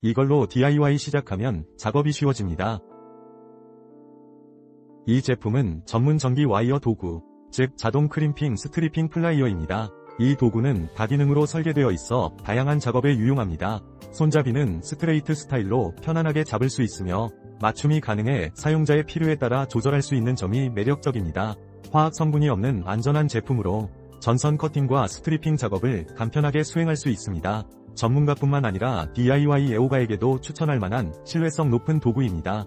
이걸로 DIY 시작하면 작업이 쉬워집니다. 이 제품은 전문 전기 와이어 도구, 즉 자동 크림핑 스트리핑 플라이어입니다. 이 도구는 다기능으로 설계되어 있어 다양한 작업에 유용합니다. 손잡이는 스트레이트 스타일로 편안하게 잡을 수 있으며 맞춤이 가능해 사용자의 필요에 따라 조절할 수 있는 점이 매력적입니다. 화학 성분이 없는 안전한 제품으로 전선 커팅과 스트리핑 작업을 간편하게 수행할 수 있습니다. 전문가뿐만 아니라 DIY 애호가에게도 추천할 만한 신뢰성 높은 도구입니다.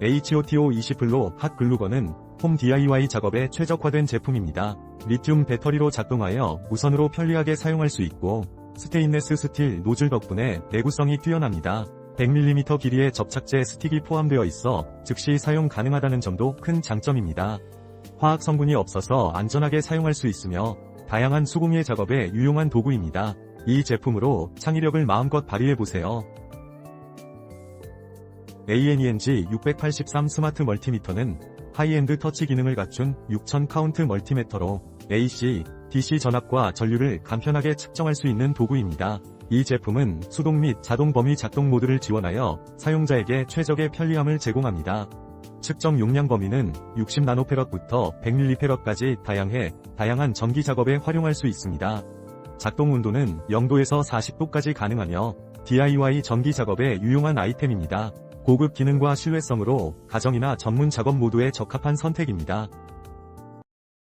HOTO20플로 핫 글루건은 홈 DIY 작업에 최적화된 제품입니다. 리튬 배터리로 작동하여 무선으로 편리하게 사용할 수 있고 스테인레스 스틸 노즐 덕분에 내구성이 뛰어납니다. 100mm 길이의 접착제 스틱이 포함되어 있어 즉시 사용 가능하다는 점도 큰 장점입니다. 화학 성분이 없어서 안전하게 사용할 수 있으며 다양한 수공예 작업에 유용한 도구입니다. 이 제품으로 창의력을 마음껏 발휘해보세요. ANENG 683 스마트 멀티미터는 하이엔드 터치 기능을 갖춘 6000 카운트 멀티미터로 AC, DC 전압과 전류를 간편하게 측정할 수 있는 도구입니다. 이 제품은 수동 및 자동 범위 작동 모드를 지원하여 사용자에게 최적의 편리함을 제공합니다. 측정 용량 범위는 60나노페럿부터 100mF까지 다양해 다양한 전기 작업에 활용할 수 있습니다. 작동 온도는 0도에서 40도까지 가능하며 DIY 전기 작업에 유용한 아이템입니다. 고급 기능과 신뢰성으로 가정이나 전문 작업 모두에 적합한 선택입니다.